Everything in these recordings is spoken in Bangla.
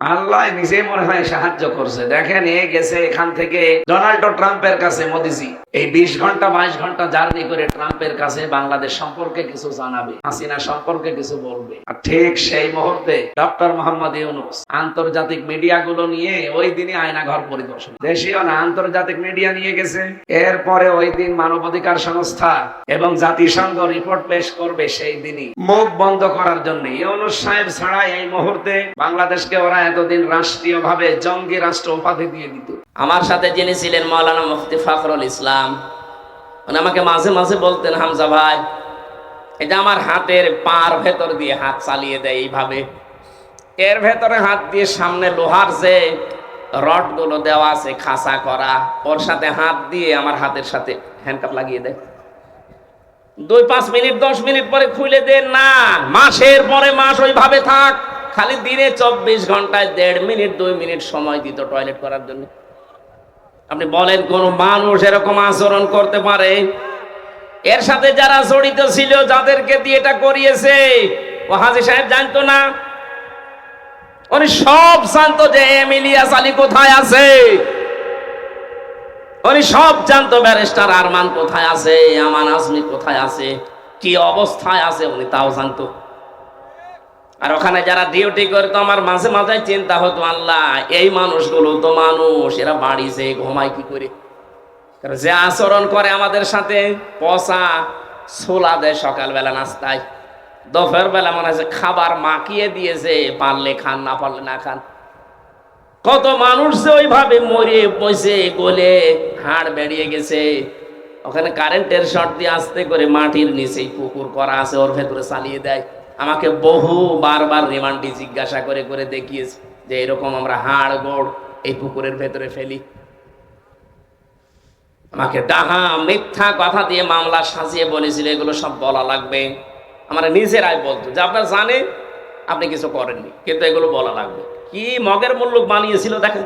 আল্লাহ নিজে মনে হয় সাহায্য করছে। দেখেন, এ গেছে এখান থেকে ডোনাল্ড ট্রাম্পের কাছে মোদিজি। এই বিশ ঘণ্টা, বাইশ ঘণ্টা জার্নি করে ট্রাম্পের কাছে বাংলাদেশ সম্পর্কে কিছু জানাবে, হাসিনা সম্পর্কে কিছু বলবে। আর ঠিক সেই মুহূর্তে ডক্টর মোহাম্মদ ইউনুস আন্তর্জাতিক মিডিয়া গুলো নিয়ে ওই দিনই আয়না ঘর পরিদর্শন। দেশীয় না, আন্তর্জাতিক মিডিয়া নিয়ে গেছে। এরপরে ওই দিন মানবাধিকার সংস্থা এবং জাতিসংঘ রিপোর্ট পেশ করবে সেই দিনই। মুখ বন্ধ করার জন্য। ইউনুস সাহেব ছাড়া এই মুহূর্তে বাংলাদেশকে ওরা এতদিন রাষ্ট্রীয় ভাবে জঙ্গি রাষ্ট্র উপাধি দিয়ে দিত। আমার সাথে যিনি ছিলেন মৌলানা মুফতি ফখরুল ইসলাম, উনি আমাকে মাঝে মাঝে বলতেন, হামজা ভাই, এটা আমার হাতের পার ভেতর দিয়ে হাত চালিয়ে দেয় এইভাবে। এর ভেতরে হাত দিয়ে সামনে লোহার যে রডগুলো দেওয়া আছে খাসা করা, ওর সাথে হাত দিয়ে আমার হাতের সাথে হ্যান্ডকাপ লাগিয়ে দেয়। দুই পাঁচ মিনিট, দশ মিনিট পরে খুলে দেন, না, মাসের পরে মাস ওইভাবে থাক। খালি দিনে চব্বিশ ঘন্টায় দেড় মিনিট, দুই মিনিট সময় দিত টয়লেট করার জন্য। আপনি বলেন, কোন মানুষ এরকম আচরণ করতে পারে? এর সাথে যারা জড়িত ছিল, যাদেরকে দিয়ে এটা করিয়েছে, ও হাজি সাহেব জানতো না? উনি সব জানতো যে এম ইলিয়াস আলী কোথায় আছে? উনি সব জানতো ব্যারিস্টার আরমান কোথায় আছে, আমান আজমি কোথায় আছে, কি অবস্থায় আছে, উনি তাও জানতো। আর ওখানে যারা ডিউটি করতো, আমার মাঝে মাঝে চিন্তা হতো, আল্লাহ, এই মানুষগুলো তো মানুষ, এরা বাড়িছে ঘুমায় কি করে? যে আচরণ করে আমাদের সাথে, পচা ছোলা দেয় সকালবেলা নাস্তায়। দুপুর বেলা মনে হচ্ছে খাবার মাখিয়ে দিয়েছে পারলে খান, না পারলে না খান। কত মানুষ যে ওইভাবে মরে পয়সে গলে হাড় বেরিয়ে গেছে। ওখানে কারেন্টের শর্ট দিয়ে আস্তে করে মাটির নিচেই পুকুর করা আছে, ওর ভেতরে চালিয়ে দেয়। আমাকে বহু বারবার রিমান্ডি জিজ্ঞাসা করে করে দেখিয়েছে যে এরকম আমরা হাড়, গোড় এই পুকুরের ভেতরে ফেলি। আমাকে ডাহা, মিথ্যা কথা দিয়ে মামলা সাজিয়ে বলেছিল, এগুলো সব বলা লাগবে। আমার নিজেরাই বলতো যে, আপনার জানে আপনি কিছু করেননি, কিন্তু এগুলো বলা লাগবে। কি মগের মূল্য বানিয়েছিল, দেখেন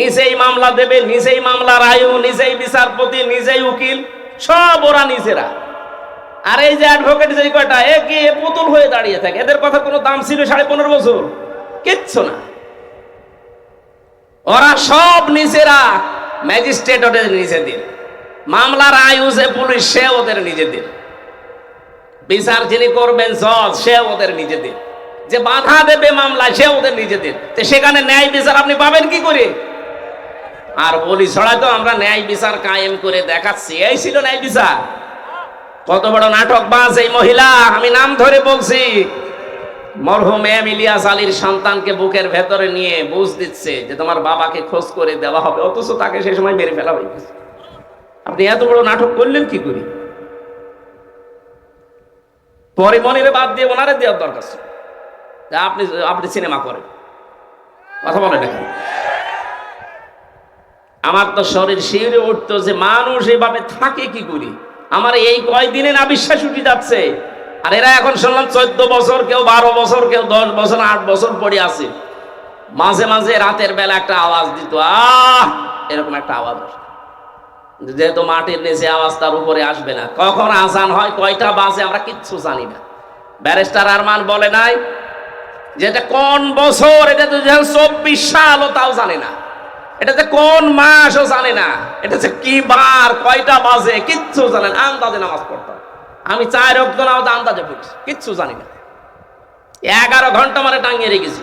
নিজেই মামলা দেবে, নিজেই মামলার আয়ু নিজেই বিচারপতি, নিজেই উকিল, সব ওরা নিজেরা। আর এই যে অ্যাডভোকেট যে কয়টা, এ কি পুতুল হয়ে দাঁড়িয়ে থাকে? এদের কথা কোনো দাম ছিল সাড়ে পনেরো বছর? কিচ্ছু না। ওরা সব নিজেরা ম্যাজিস্ট্রেট ওদের নিজেদের মামলার আয়ু যে পুলিশ, সে ওদের নিজেদের বিচার যিনি করবেন জজ, সে ওদের নিজেদের যে বাধা দেবে মামলা সে ওদের নিজেদের তো সেখানে ন্যায় বিচার আপনি পাবেন কি করে? আর বলি ছড়া তো আমরা ন্যায় বিচার কায়েম করে দেখাচ্ছি। এই ছিল ন্যায় বিচার। কত বড় নাটক বাজ এই মহিলা, আমি নাম ধরে বলছি। মরহুম এম ইলিয়াস আলীর সন্তানকে বুকের ভেতরে নিয়ে বুঝ দিচ্ছে যে তোমার বাবাকে খোঁজ করে দেওয়া হবে, অথচ তাকে সেই সময় মেরে ফেলা হয়ে গেছে। আপনি এত বড় নাটক করলেন কি করি? পরে মনিরে বাদ দিয়ে ওনারে দেওয়ার দরকার ছিল। আপনি আপনি সিনেমা করেন। কথা বলেন এখন আমার তো শরীর শিউরে উঠতো যে মানুষ এভাবে থাকে কি করি? আমার এই কয়দিনে না বিশ্বাস উঠে যাচ্ছে। আর এরা এখন শুনলাম চোদ্দ বছর কেউ বারো বছর, কেউ দশ বছর, আট বছর পড়ে আছে। মাঝে মাঝে রাতের বেলা একটা আওয়াজ দিত, আহ! এরকম একটা আওয়াজ যেহেতু মাটির নিচে আওয়াজ তার উপরে আসবে না। কখন আসান হয়, কয়টা বাজে আমরা কিচ্ছু জানি না। ব্যারিস্টার আরমান বলে নাই যে এটা কোন বছর, এটা তো চব্বিশ সালও তাও জানে না। এটা যে কোন মাসও জানে না। এটা যে কি বার, কয়টা বাজে, কিচ্ছু জানে না। আন্দাজে নামাজ পড়তাম আমি চার নামাজ আন্দাজে পড়ছি কিচ্ছু জানি না। এগারো ঘণ্টা মানে টাঙিয়ে রেখেছি।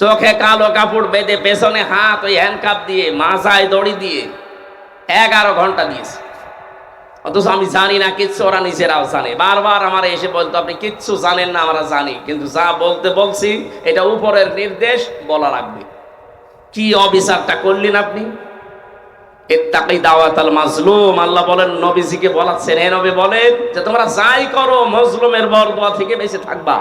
চোখে কালো কাপড় বেঁধে পেছনে হাত ওই হ্যান্ডকাপ দিয়ে মাথায় দড়ি দিয়ে এগারো ঘণ্টা দিয়েছে। অথচ আমি জানি না, কিচ্ছু ওরা নিজেরাও জানে। বারবার আমার এসে বলতো, আপনি কিচ্ছু জানেন না, আমরা জানি। কিন্তু যা বলতে বলছি, এটা উপরের নির্দেশ বলা লাগবে। কি অবিচারটা করলেন আপনি? এত্তাকি বলেন, নবীজিকে বলেন যে তোমরা যাই করো থেকে থাকবা।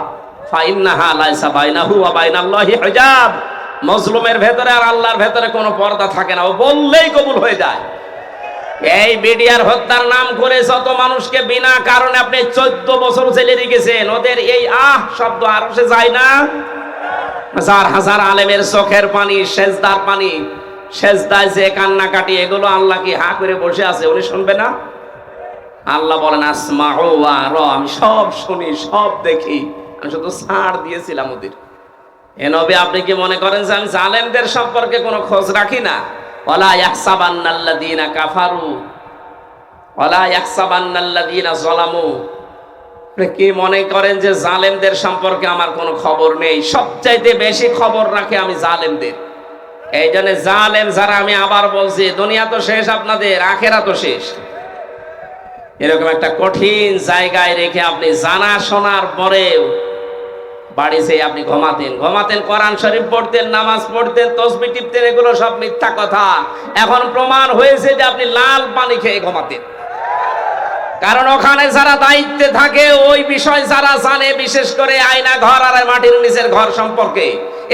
ভেতরে আর আল্লাহর ভেতরে কোনো পর্দা থাকে না, ও বললেই কবুল হয়ে যায়। এই বিডিআর হত্যার নাম করে যত মানুষকে বিনা কারণে আপনি চোদ্দ বছর জেলে রেখেছেন, ওদের এই আহ শব্দ আরও যায় না। হাজার হাজার আলেমের চোখের পানি, সেজদার পানি, সেজদায় যে কান্না কাটি এগুলো আল্লাহ কি হা করে বসে আছে, উনি শুনবে না? আল্লাহ বলেন আসমা ও আর আমি সব শুনি, সব দেখি। আমি শুধু ছাড় দিয়েছিলাম ওদের। এ নবী, আপনি কি মনে করেন যে আমি জালেমদের সম্পর্কে কোনো খোঁজ রাখি না? ওলা ইয়াহসাবান্নাল্লাযীনা কাফারু ওলা ইয়াহসাবান্নাল্লাযীনা যালামু আপনি কি মনে করেন যে জালেমদের সম্পর্কে আমার কোনো খবর নেই? সবচাইতে বেশি খবর রাখে আমি জালেমদের। এই জন্য জালেম যারা, আমি আবার বলছি, দুনিয়া তো শেষ আপনাদের, আখেরা তো শেষ। এরকম একটা কঠিন জায়গায় রেখে আপনি জানা শোনার পরেও বাড়ি যেয়ে আপনি ঘুমাতেন। ঘুমাতেন, কোরআন শরীফ পড়তেন, নামাজ পড়তেন, তসবি টিপতেন, এগুলো সব মিথ্যা কথা। এখন প্রমাণ হয়েছে যে আপনি লাল পানি খেয়ে ঘুমাতেন। কারণ ওখানে যারা দায়িত্বে থাকে, ওই বিষয় যারা জানে, বিশেষ করে আয়না ঘর আর মাটির নিচের ঘর সম্পর্কে।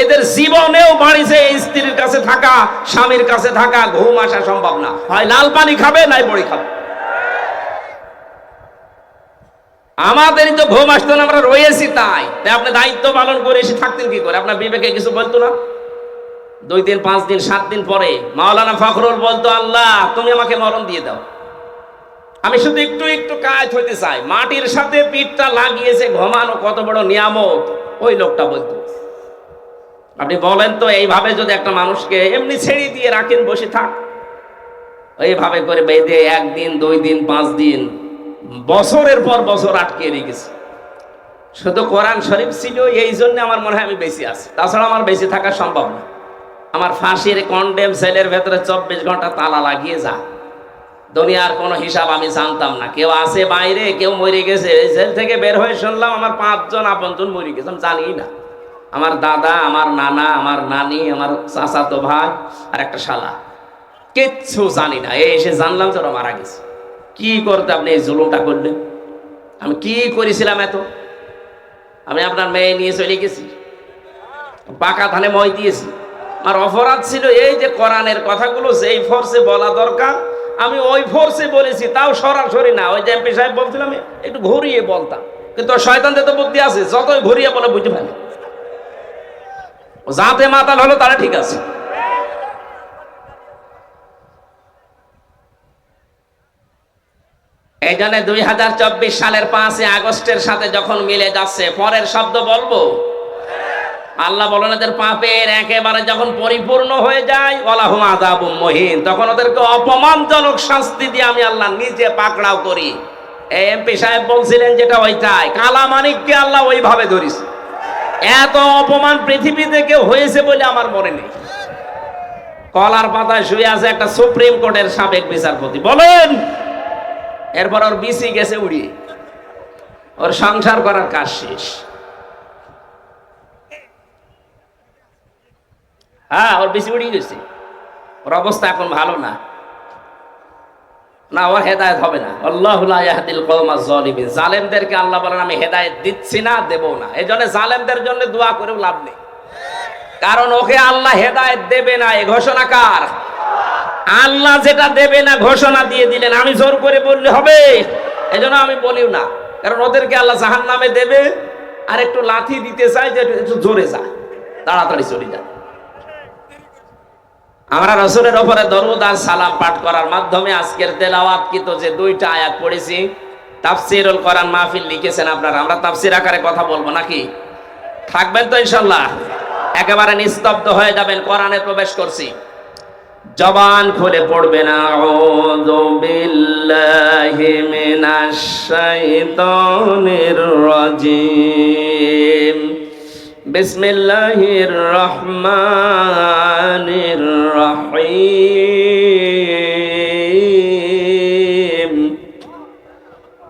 এদের জীবনেও বাড়িতে স্ত্রীর কাছে থাকা, স্বামীর কাছে থাকা, ঘুম আসা সম্ভব না। হয় লাল পানি খাবে, নাই বড়ি খাবে। আমাদেরই তো ঘুম আসতো না, আমরা রয়েছি তাই। তাই আপনি দায়িত্ব পালন করে এসে থাকতেন কি করে? আপনার বিবেকে কিছু বলতো না? দুই দিন, পাঁচ দিন, সাত দিন পরে মাওলানা ফখরুল বলতো, আল্লাহ, তুমি আমাকে মরণ দিয়ে দাও। আমি শুধু একটু একটু কাজ হইতে চাই। মাটির সাথে পিঠটা লাগিয়েছে, ঘুমানো কত বড় নিয়ামত, ওই লোকটা বলতো। আপনি বলেন তো, এইভাবে যদি একটা মানুষকে এমনি ছেড়ে দিয়ে রাখেন, বসে থাক। এইভাবে করে বেঁধে একদিন, দুই দিন, পাঁচ দিন, বছরের পর বছর আটকে রেখেছে। শুধু কোরআন শরীফ ছিল, এই জন্য আমার মনে হয় আমি বেশি আছি। তাছাড়া আমার বেশি থাকা সম্ভব না। আমার ফাঁসির কন্ডেম সেলের ভেতরে চব্বিশ ঘণ্টা তালা লাগিয়ে যা। দুনিয়ার কোনো হিসাব আমি জানতাম না। কেউ আছে বাইরে, কেউ মরে গেছে। এই জেল থেকে বের হয়ে শুনলাম আমার পাঁচজন আপনজন মরে গেছে। আমি জানি না। আমার দাদা, আমার নানা, আমার নানি, আমার চাচাতো ভাই আর একটা শালা। কিচ্ছু জানি না। এই এসে জানলাম যে ওরা মারা গেছে। কি করতে আপনি এই জুলুমটা করলেন? আমি কি করেছিলাম এত? আমি আপনার মেয়ে নিয়ে চলে গেছি। পাকা ধানে মই দিয়েছি। আমার অপরাধ ছিল এই যে কোরআনের কথাগুলো যেই ফোর্সে বলা দরকার আমি ওই ফোর্সে বলেছি, তাও সরাসরি না। ওই যে এমপি সাহেব বলছিলাম একটু ঘুরিয়ে বলতাম। কিন্তু শয়তানদের তো বুদ্ধি আছে, যতই ঘুরিয়ে বলে বুঝে ফেলে। ও যাতে মাতাল হলো তারা ঠিক আছে। এই জন্য দুই হাজার চব্বিশ সালের পাঁচই আগস্টের সাথে যখন মিলে যাচ্ছে, পরের শব্দ বলব আল্লাহ বলেন এদের পাপের একেবারে যখন পরিপূর্ণ হয়ে যায় ওলাহুম আদাবুম মহিন। তখন ওদেরকে অপমানজনক শাস্তি দিয়ে আমি আল্লাহ নিজে পাকড়াও করি। এমপি সাহেব বলছিলেন যেটা ওই ওইটাই। কালা মানিককে আল্লাহ ওইভাবে ধরিস। এত অপমান পৃথিবীতে কেউ হয়েছে বলে আমার মনে নেই। কলার পাতায় শুয়ে আছে একটা সুপ্রিম কোর্টের সাবেক বিচারপতি। বলেন! এরপর ওর বিসি গেছে উড়িয়ে। ওর সংসার করার কাজ শেষ। হ্যাঁ ওর বেশি উড়িয়ে গেছে ওর অবস্থা এখন ভালো না। না ওর হেদায়ত হবে না। আল্লাহ ইয়াহদিল কওমা জালেমদেরকে আল্লাহ বলেন, আমি হেদায়েত দিচ্ছি না, দেব না। এই জন্য জালেমদের জন্য দোয়া করেও লাভ নেই। কারণ ওকে আল্লাহ হেদায়েত দেবে না। এই ঘোষণা কার? আল্লাহ যেটা দেবে না, ঘোষণা দিয়ে দিলেন। আমি জোর করে বললে হবে। এজন্য আমি বলিও না। কারণ ওদেরকে আল্লাহ জাহান নামে দেবে। আর একটু লাথি দিতে চাই যে একটু- জোরে যা। তাড়াতাড়ি চলে যা। আমরা রসুলের ওপরে দরুদ আর সালাম পাঠ করার মাধ্যমে আজকের তেলাওয়াত কিন্তু যে দুইটা আয়াত পড়েছি। তাফসিরুল কোরআন মাহফিল লিখেছেন আপনারা। আমরা তাফসির আকারে কথা বলব নাকি? থাকবেন তো ইনশাল্লাহ একেবারে নিস্তব্ধ হয়ে যাবেন, কোরআনে প্রবেশ করছি। জবান খুলে পড়বে পড়বেন আউযু বিল্লাহি মিনাশ শাইতানির রাজিম। بسم الله الرحمن الرحيم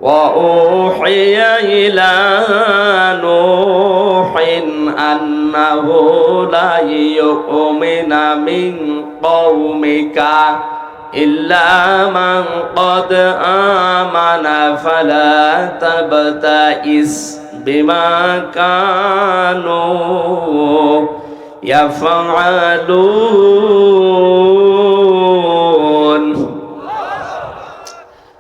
وأوحي إلى نوح أنه لا يؤمن من قومك إلا من قد آمن فلا تبتئس বিমা কানো ইয়াফআলুন।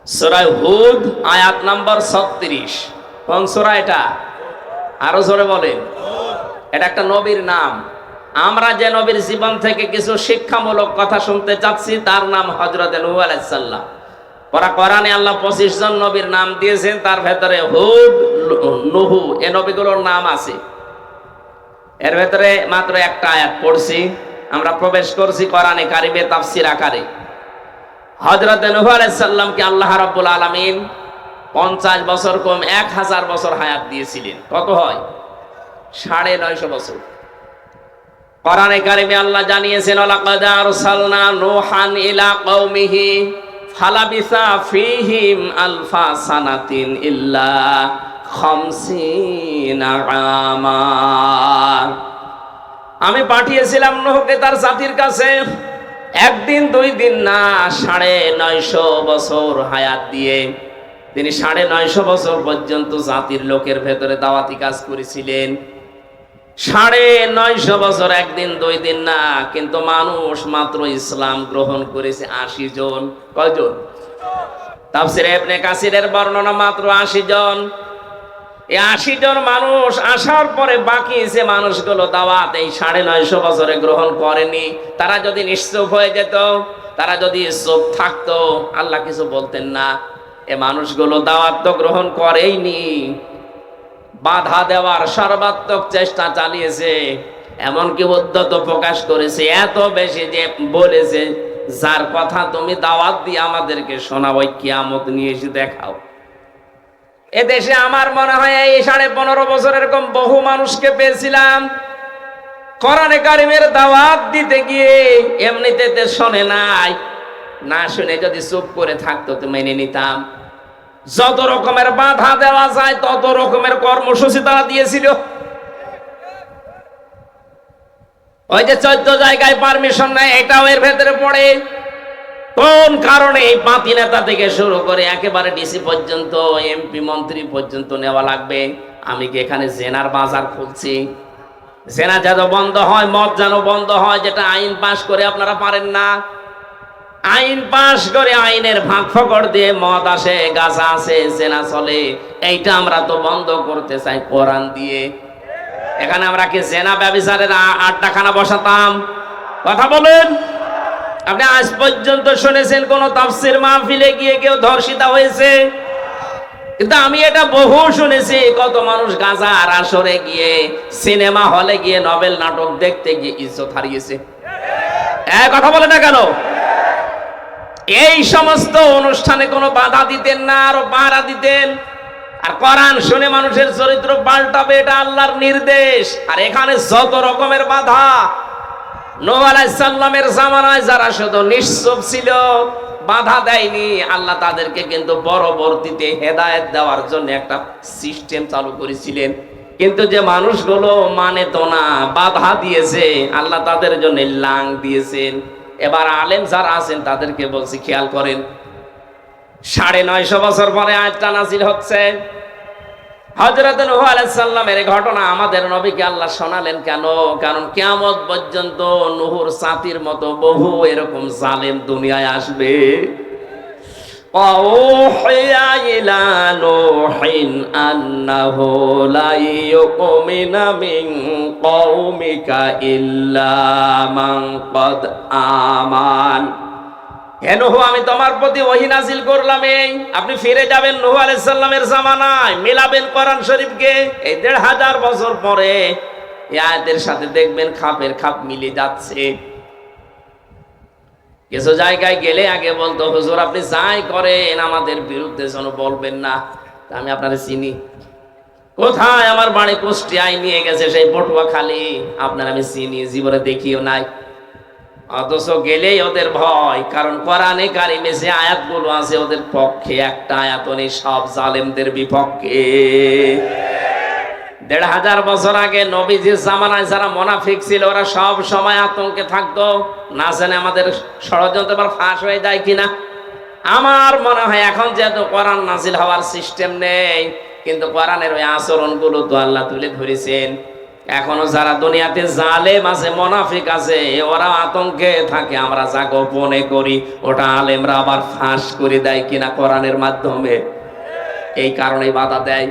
সূরা হুদ, আয়াত নাম্বার 36 কোন সূরা এটা? আরও জোরে বলেন। এটা একটা নবীর নাম। আমরা যে নবীর জীবন থেকে কিছু শিক্ষামূলক কথা শুনতে চাচ্ছি, তার নাম হজরত নূহ আলাইহিস সালাম। ওরা কোরআনে আল্লাহ পঁচিশ জন নবীর নাম দিয়েছেন, তার ভেতরে হুদ, নুহু, এ নবীগুলোর নাম আছে। এর ভেতরে মাত্র একটা আয়াত পড়ছি, আমরা প্রবেশ করছি কোরআনে কারিবে তাফসির আকারে। হজরত নূহ আলাইহিস সালামকে আল্লাহ রাব্বুল আলামিন পঞ্চাশ বছর কম এক হাজার বছর হায়াত দিয়েছিলেন। কত হয়? সাড়ে নয়শো বছর। কোরআনে কারিমে আল্লাহ জানিয়েছেন লাকাদ আরসালনা নূহান ইলা কওমিহি ফালাবিসা ফীহিম আলফা সানাতিন ইল্লা আমি পাঠিয়েছিলাম নহকে তার জাতির কাছে। একদিন, দুই দিন না, সাড়ে নয়শো বছর হায়াত দিয়ে তিনি সাড়ে নয়শো বছর পর্যন্ত জাতির লোকের ভেতরে দাওয়াতি কাজ করেছিলেন। সাড়ে নয়শো বছর, একদিন, দুই দিন না, কিন্তু মানুষ মাত্র ইসলাম গ্রহণ করেছে আশি জন। কয়জন? তাফসিরে ইবনে কাসিরের বর্ণনা মাত্র আশি জন। এই আশি জন মানুষ আসার পরে বাকি যে মানুষগুলো দাওয়াত এই সাড়ে নয়শো বছরে গ্রহণ করেনি, তারা যদি নিশ্চুপ হয়ে যেত, তারা যদি চুপ থাকতো, আল্লাহ কিছু বলতেন না। এ মানুষগুলো দাওয়াত তো গ্রহণ করেইনি। বাধা দেওয়ার সর্বাত্মক চেষ্টা চালিয়েছে। এমনকি উদ্যত প্রকাশ করেছে, এত বেশি যে বলেছে, যার কথা তুমি দাওয়াত দিয়ে আমাদেরকে শোনাও কিয়ামত নিয়ে এসে দেখাও। এ দেশে আমার মনে হয় এই সাড়ে পনেরো বছর এরকম বহু মানুষকে পেয়েছিলাম। কোরআনে কারিমের দাওয়াত দিতে গিয়ে এমনিতে শোনে নাই। না শুনে যদি চুপ করে থাকতো তো মেনে নিতাম। যত রকমের বাধা দেওয়া যায়, তত রকমের কর্মসূচি তারা দিয়েছিল। ওই যে চোদ্দ জায়গায় পারমিশন নেয়, এটাও এর ভেতরে পড়ে। কোন কারণে এই পাতি নেতা থেকে শুরু করে একেবারে ডিসি পর্যন্ত এমপি মন্ত্রী পর্যন্ত নেওয়া লাগবে? আমি কি এখানে জেনার বাজার খুলছি? জেনা যেন বন্ধ হয়, মদ যেন বন্ধ হয়, যেটা আইন পাশ করে আপনারা পারেন না। আইন পাশ করে আইনের ভাগ ফকড় দিয়ে মদ আসে, গাছা আসে জেনা চলে। এইটা আমরা তো বন্ধ করতে চাই কোরআন দিয়ে। এখানে আমরা কি জেনা ব্যবসারের আড্ডাখানা বসাতাম? কথা বলেন। আপনি আজ পর্যন্ত শুনেছেন কোন তাফসির মাহফিলে গিয়ে কেউ ধর্ষিতা হয়েছে? কিন্তু আমি এটা বহু শুনেছি, কত মানুষ গাঁজা আর আসরে গিয়ে সিনেমা হলে গিয়ে নভেল নাটক দেখতে গিয়ে ইজ্জত হারিয়েছে। কথা বলে না কেন? এই সমস্ত অনুষ্ঠানে কোনো বাধা দিতেন না, আরও পাহারা দিতেন। আর কোরআন শুনে মানুষের চরিত্র পাল্টাবে, এটা আল্লাহর নির্দেশ। আর এখানে যত রকমের বাধা নো আলাইসাল্লামের জামানায় যারা শুধু নিশ্চুপ ছিল, বাধা দেয়নি, আল্লাহ তাদেরকে কিন্তু পরবর্তীতে হেদায়েত দেওয়ার জন্য একটা সিস্টেম চালু করেছিলেন। কিন্তু যে মানুষগুলো মানে তো না, বাধা দিয়েছে, আল্লাহ তাদের জন্য লাং দিয়েছেন। এবার আলেম যারা আছেন তাদেরকে বলছি, খেয়াল করেন। সাড়ে নয়শো বছর পরে আয়টা নাজিল হচ্ছে। হজরত নূহ আলাইহিস সালামের ঘটনা আমাদের নবীকে আল্লাহ শোনালেন কেন? কারণ কিয়ামত পর্যন্ত নুহুর সাতির মতো বহু এরকম জালেম দুনিয়ায় আসবে। وأوحي إلى نوح أنه لا يؤمن من قومك إلا من قد آمن হে নুহু আমি তোমার প্রতি ওহী নাজিল করলাম এই আপনি ফিরে যাবেন নুহু আলাইহিস সালামের জামানায় মিলাবেন কোরআন শরীফকে এই দেড় হাজার বছর পরে এই আয়াতের সাথে দেখবেন খাপের খাপ মিলে যাচ্ছে কিছু জায়গায় গেলে আগে বলতো, হুজুর, আপনি যাই করেন, আমাদের বিরুদ্ধে যেন বলবেন না। আমি আপনারে চিনি। কোথায় আমার বাড়ি কুষ্টিয়ায় নিয়ে গেছে সেই পটুয়া খালি আপনার আমি চিনি, জীবনে দেখিও নাই। অথচ গেলেই ওদের ভয়, কারণ কোরআনে কারিমে যে আয়াতগুলো আছে, ওদের পক্ষে একটা আয়াত নেই, সব জালেমদের বিপক্ষে। দেড় হাজার বছর আগে নবীজির জামানায় যারা মোনাফিক ছিল, ওরা সব সময় আতঙ্কে থাকতো, না জানে আমাদের ষড়যন্ত্র এবার ফাঁস হয়ে যায় কিনা। আমার মনে হয় এখন যেহেতু কোরআন নাজিল হওয়ার সিস্টেম নেই, কিন্তু কোরআনের ওই আচরণগুলো তো আল্লাহ তুলে ধরেছেন। এখনও যারা দুনিয়াতে জালে আছে, মোনাফিক আছে ওরা আতঙ্কে থাকে, আমরা যা গোপনে করি, ওটা আলেমরা আবার ফাঁস করে দেয় কিনা কোরআনের মাধ্যমে। এই কারণে বাধা দেয়।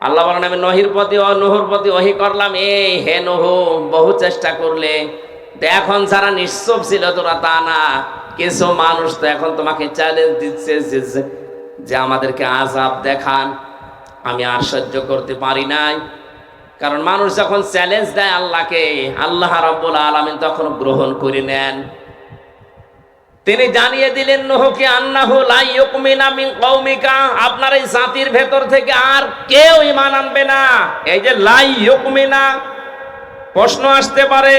আল্লাহ বলেন, আমি নহির প্রতি ও নহর প্রতি ওহি করলাম। এই হে নহ, বহু চেষ্টা করলে। এখন যারা নিশ্চপ ছিল তোরা তা না। কিছু মানুষ তো এখন তোমাকে চ্যালেঞ্জ দিচ্ছে যে আমাদেরকে আজাব দেখান। আমি আর সহ্য করতে পারি নাই। কারণ মানুষ যখন চ্যালেঞ্জ দেয় আল্লাহকে, আল্লাহ রাব্বুল আলামিন তখন গ্রহণ করে নেন। তিনি জানিয়ে দিলেন, নহকে আন্নাহু লা ইউকমিনা মিন কওমিকা। আপনার এই জাতির ভেতর থেকে আর কেউ ঈমান আনবে না। এই যে লা ইউকমিনা, প্রশ্ন আসতে পারে,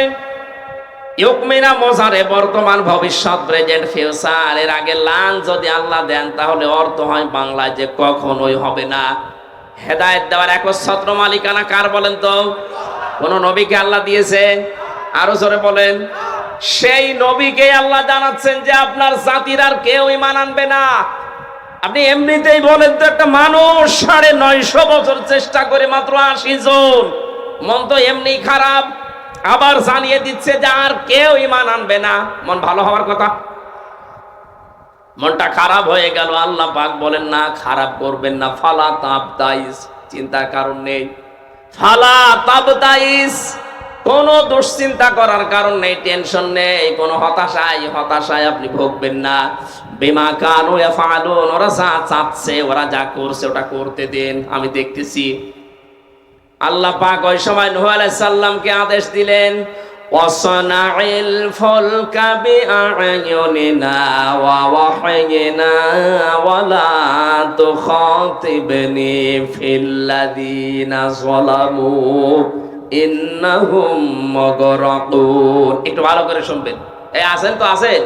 ইউকমিনা মজারে বর্তমান ভবিষ্যৎ, প্রেজেন্ট, ফিউচার, এর আগে লান যদি আল্লাহ দেন, তাহলে অর্থ হয় বাংলায় যে কখনোই হবে না। হেদায়েত দেওয়ার একচ্ছত্র মালিকানা কার বলেন তো? কোন নবীকে আল্লাহ দিয়েছে? আরও জোরে বলেন। সেই নবীকে আল্লাহ জানাচ্ছেন যে আপনার জাতির আর কেউ ইমান আনবে না। আপনি এমনিতেই বলেন তো, একটা মানুষ সাড়ে নয়শো বছর চেষ্টা করে মাত্র আশি জন। মন তো এমনি খারাপ। আবার জানিয়ে দিচ্ছে যে আর কেউ ইমান আনবে না। মন ভালো হওয়ার কথা? মনটা খারাপ হয়ে গেল। আল্লাহ পাক বলেন, না, খারাপ করবেন না। ফালা তাপ দাইস চিন্তার কারণ নেই। ফালা তাপ দাইস কোনো দুশ্চিন্তা করার কারণ নেই, টেনশন নেই, কোনো হতাশায় হতাশায় আপনি ভোগবেন না। বিমা কানু ফালুন ওরা যা চাচ্ছে, ওরা যা করছে, ওটা করতে দেন। আমি দেখতেছি, আল্লাহ পাক ওই সময় নূহ আলাইহিস সালামকে আদেশ দিলেন ওয়াসনাইল ফুলকা বিআয়ুনিনা ওয়া ওয়াহয়িনা ওয়ালা তুখাতিবনি ফিল্লাযিনা যালামু। ইন্নাহুম মুগরাকুন একটু ভালো করে শুনবেন। এই আছেন তো, আছেন?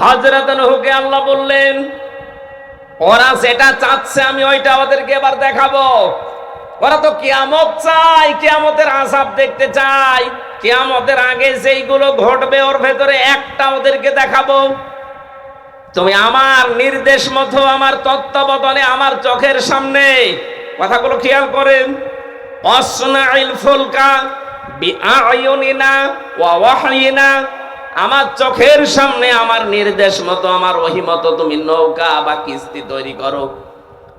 হযরত নূহকে আল্লাহ বললেন, ওরা যেটা চাচ্ছে আমি ওইটা ওদেরকে এবার দেখাবো। ওরা তো কিয়ামত চাই কিয়ামতের আসাব দেখতে চাই কিয়ামতের আগে যেইগুলো ঘটবে, ওর ভেতরে একটা ওদেরকে দেখাবো। তুমি আমার নির্দেশ মতো, আমার তত্ত্বাবধানে, আমার চোখের সামনে, কথাগুলো খেয়াল করেন। অসনাইল ফুলকা বিআয়ুনিনা ওয়া আমার চোখের সামনে আমার নির্দেশ মতো, আমার ওহি মতো তুমি নৌকা বা কিস্তি তৈরি করো।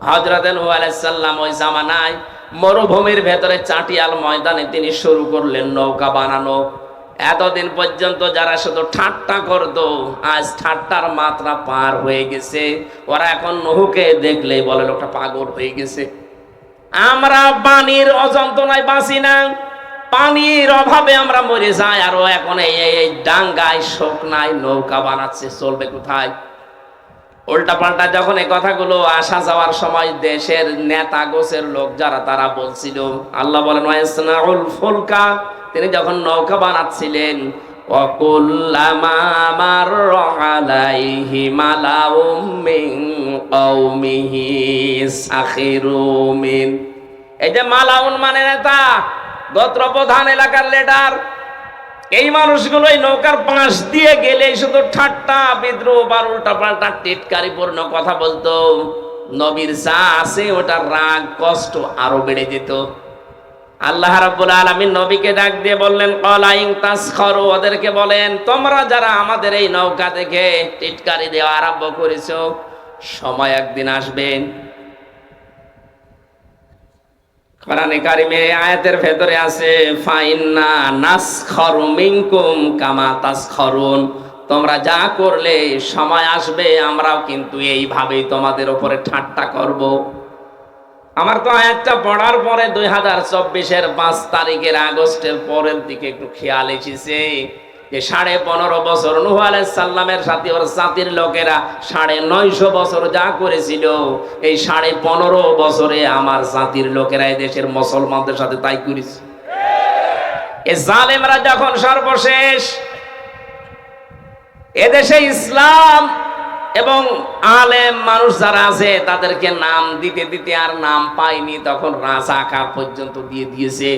হজরত নূহ আলাইহিস সালাম ওই জামানায় মরুভূমির ভেতরে চাটিয়াল ময়দানে তিনি শুরু করলেন নৌকা বানানো। এতদিন পর্যন্ত যারা শুধু ঠাট্টা করতো, আজ ঠাট্টার মাত্রা পার হয়ে গেছে। ওরা এখন নহুকে দেখলেই বলে, লোকটা পাগল হয়ে গেছে। আমরা পানির অযন্ত্রণায় বাঁচি না। পানির অভাবে আমরা মরে যাই, আর এখন এই ডাঙ্গায় শোক নাই, নৌকা বানাচ্ছে, চলবে কোথায়? উল্টা পাল্টা যখন এই কথাগুলো আসা যাওয়ার সময় দেশের নেতা গোছের লোক যারা, তারা বলছিল, আল্লাহ বলেন ফুলকা তিনি যখন নৌকা বানাচ্ছিলেন وَكُلَّمَا مَرَّ عَلَيْهِ مَلَأٌ مِّن قَوْمِهِ سَخِرُوا مِنْهُ এই যে মালাউন মানে নেতা গোত্র প্রধান এলাকার লিডার এই মানুষগুলো এই নৌকার পাশ দিয়ে গেলে শুধু ঠাট্টা বিদ্রোহ বা উল্টা পাল্টা টিটকারি পূর্ণ কথা বলতো নবীর যা আছে ওটার রাগ কষ্ট আরো বেড়ে যেত আল্লাহ রাব্বুল আলামিন নবীকে ডাক দিয়ে বললেন কলাইং তাসখরু ওদেরকে বলেন, তোমরা যারা আমাদের এই নৌকা দেখে টিটকারি দেওয়া আরম্ভ করেছ, সময় একদিন আসবে। কোরআনে কারিমে আয়াতের ভেতরে আছে, ফাইন্না নাসখরু মিনকুম কামা তাসখরুন তোমরা যা করলে সময় আসবে, আমরাও কিন্তু এইভাবেই তোমাদের উপরে ঠাট্টা করব। আমার তো আয়াতটা পড়ার পরে দুই হাজার চব্বিশের পাঁচ তারিখের আগস্টের পরের দিকে একটু খেয়াল এসেছে যে সাড়ে পনেরো বছর নুহ সাল্লামের সাথে ওর জাতির লোকেরা সাড়ে নয়শো বছর যা করেছিল, এই সাড়ে পনেরো বছরে আমার জাতির লোকেরা এই দেশের মুসলমানদের সাথে তাই করেছে। এ জালেমরা যখন সর্বশেষ এদেশে ইসলাম এবং আলেম মানুষ যারা আছে, তাদেরকে নাম দিতে দিতে আর নাম পায়নি, তখন রাজা রাজাকার পর্যন্ত দিয়ে দিয়েছে।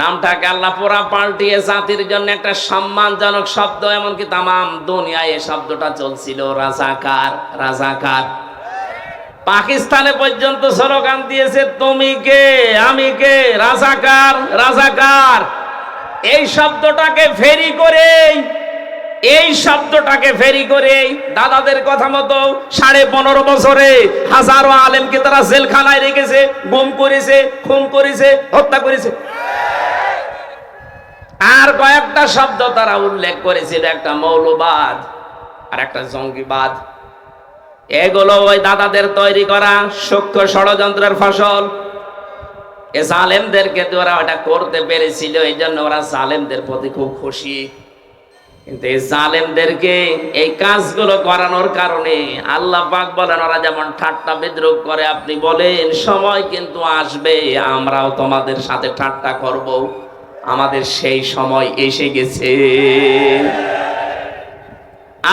নামটাকে আল্লাহ পুরা পাল্টিয়ে জাতির জন্য একটা সম্মানজনক শব্দ, এমনকি তামাম দুনিয়ায় এই শব্দটা চলছিল, রাজাকার রাজাকার। পাকিস্তানে পর্যন্ত স্লোগান দিয়েছে, তুমি কে? আমি কে? রাজাকার রাজাকার। এই শব্দটাকে ফেরি করে এই শব্দটাকে ফেরি করে দাদাদের কথা মতো সাড়ে পনেরো বছরে হাজারো আলেমকে তারা জেলখানায় রেখেছে গুম করেছে, খুন করেছে, হত্যা করেছে। আর কয়েকটা শব্দ তারা উল্লেখ করেছিল একটা মৌলবাদ আর একটা জঙ্গিবাদ। এগুলো ওই দাদাদের তৈরি করা সূক্ষ্ম ষড়যন্ত্রের ফসল। এ জালেমদেরকে ওরা ওটা করতে পেরেছিল এই জন্য ওরা জালেমদের প্রতি খুব খুশি। কিন্তু এই জালেমদেরকে এই কাজগুলো করানোর কারণে আল্লাহ পাক বলেন, ওরা যেমন ঠাট্টা বিদ্রুপ করে, আপনি বলেন, সময় কিন্তু আসবে, আমরাও তোমাদের সাথে ঠাট্টা করব। আমাদের সেই সময় এসে গেছে।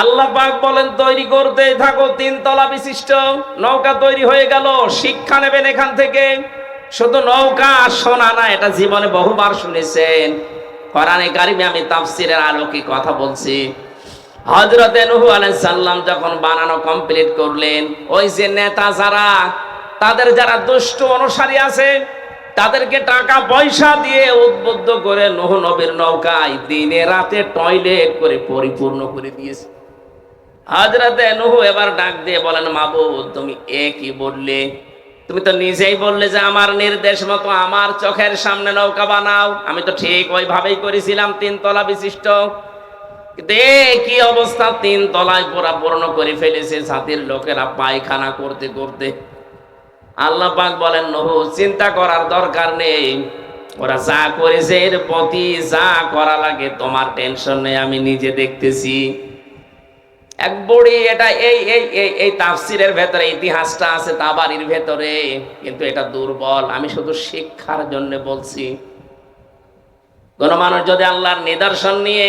আল্লাহ পাক বলেন, তৈরি করতে থাকো, তিন তলা বিশিষ্ট নৌকা তৈরি হয়ে গেল, শিক্ষা নেবেন এখান থেকে। শুধু নৌকা সোনা না, এটা জীবনে বহুবার শুনেছেন। কোরআনে কারিমে আমি তাফসিরের আলোকে কথা বলছি? হযরত নূহ আলাইহিস সালাম যখন বানানো কমপ্লিট করলেন, ওই যে নেতা যারা, তাদের যারা দুষ্ট অনুসারী আছে, তাদেরকে টাকা পয়সা দিয়ে উদ্বুদ্ধ করে নূহ নবীর নৌকায় দিনে রাতে টয়লেট করে পরিপূর্ণ করে দিয়েছে। হাজরাতে নুহু এবার ডাক দিয়ে বলেন, মাবুদ, তুমি এ কি বললে? তুমি তো নিজেই বললে যে আমার নির্দেশ মতো আমার চোখের সামনে নৌকা বানাও। আমি তো ঠিক ওইভাবেই করেছিলাম, তিন তলা বিশিষ্ট। কি অবস্থা? তিন তলায় পুরা পূর্ণ করে ফেলেছে জাতির লোকেরা পায়খানা করতে করতে। আল্লাহ পাক বলেন নহু চিন্তা করার দরকার নেই। ওরা যা করেছে এর প্রতি যা করা লাগে, তোমার টেনশন নেই, আমি নিজে দেখতেছি। এক বড়ি, এটা এই এই এই এই তাফসিরের ভেতরে ইতিহাসটা আছে, তাবারির ভেতরে। কিন্তু এটা দুর্বল, আমি শুধু শিক্ষার জন্য বলছি। কোন মানুষ যদি আল্লাহর নিদর্শন নিয়ে,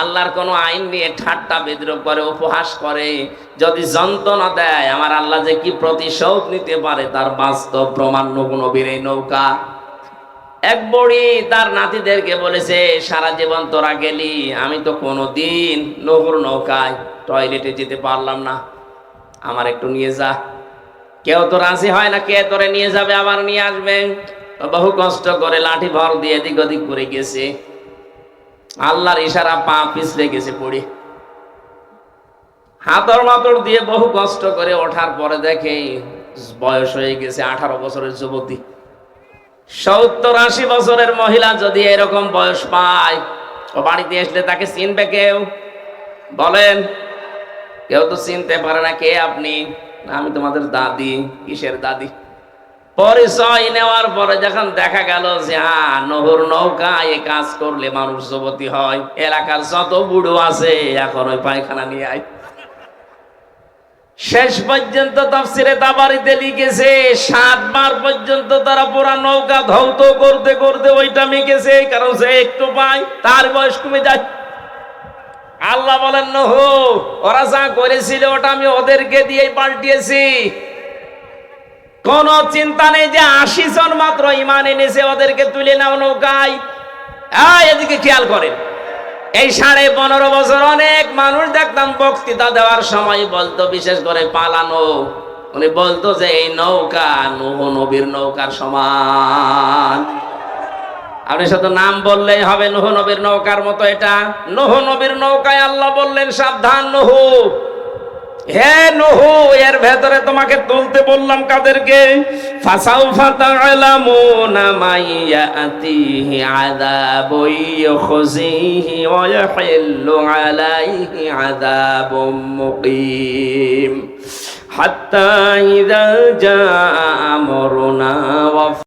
আল্লাহর কোনো আইন নিয়ে ঠাট্টা বিদ্রোহ করে, উপহাস করে, যদি যন্ত্রণা দেয়, আমার আল্লাহ যে কি প্রতিশোধ নিতে পারে, তার বাস্তব প্রমাণ নবীর এই নৌকা। এক বড়ি তার নাতিদেরকে বলেছে, সারা জীবন তোরা গেলি, আমি তো কোনো দিন নৌকায় টয়লেটে যেতে পারলাম না। আমার একটু নিয়ে যা। কেউ তো রাজি হয় না, কে তোরে নিয়ে যাবে, আবার নিয়ে আসবে। বহু কষ্ট করে লাঠি ভর দিয়ে এদিক ওদিক করে গেছে। আল্লাহর ইশারা পা পিছলে গেছে পড়ে। হাতর মাতর দিয়ে বহু কষ্ট করে ওঠার পরে দেখে বয়স হয়ে গেছে আঠারো বছরের যুবতী। সত্তর আশি বছরের মহিলা যদি এরকম বয়স পায়, ও বাড়িতে আসলে তাকে চিনবে কেউ? বলেন কেউ তো চিনতে পারে না কে আপনি। আমি তোমাদের দাদি, কিসের দাদি? পরিচয় নেওয়ার পরে যখন দেখা গেল যে হ্যাঁ নহর নৌকা এ কাজ করলে মানুষ যুবতী হয়, এলাকার যত বুড়ো আছে এখন ওই পায়খানা নিয়ে আয়। শেষ পর্যন্ত তাফসিরে তাবারিতে লিখেছে সাতবার পর্যন্ত তারা পুরা নৌকা ধৌত করতে করতে ওইটা মিকেছে, কারণ সে একটু পায়, তার বয়স কমে যায়। আল্লাহ বলেন, নহ, ওরা যা করেছিল ওটা আমি ওদেরকে দিয়ে পাল্টিয়েছি। কোন চিন্তা নেই যে আশি জন মাত্র ইমান এনেছে, ওদেরকে তুলে নাও নৌকায়। এদিকে খেয়াল করেন। এই সাড়ে পনেরো বছর অনেক মানুষ দেখতাম বক্তৃতা দেওয়ার সময় বলতো, বিশেষ করে পালানো। উনি বলতো যে, এই নৌকা নবীর নৌকার সমান। আপনি শুধু নাম বললেই হবে, নুহ নবীর নৌকার মতো এটা। নুহ নবীর নৌকায় আল্লাহ বললেন, সাবধান নুহু। হে নুহু, এর ভেতরে তোমাকে তুলতে বললাম কাদেরকে, ফাসাউফা তা'লামুনা মাইয়াতিহি আযাবুন ইউখজিহি ওয়া ইয়াহিল্লু আলাইহি আযাবুম মুকিম। হাত্তা ইযা জাআ আমরুনা ওয়া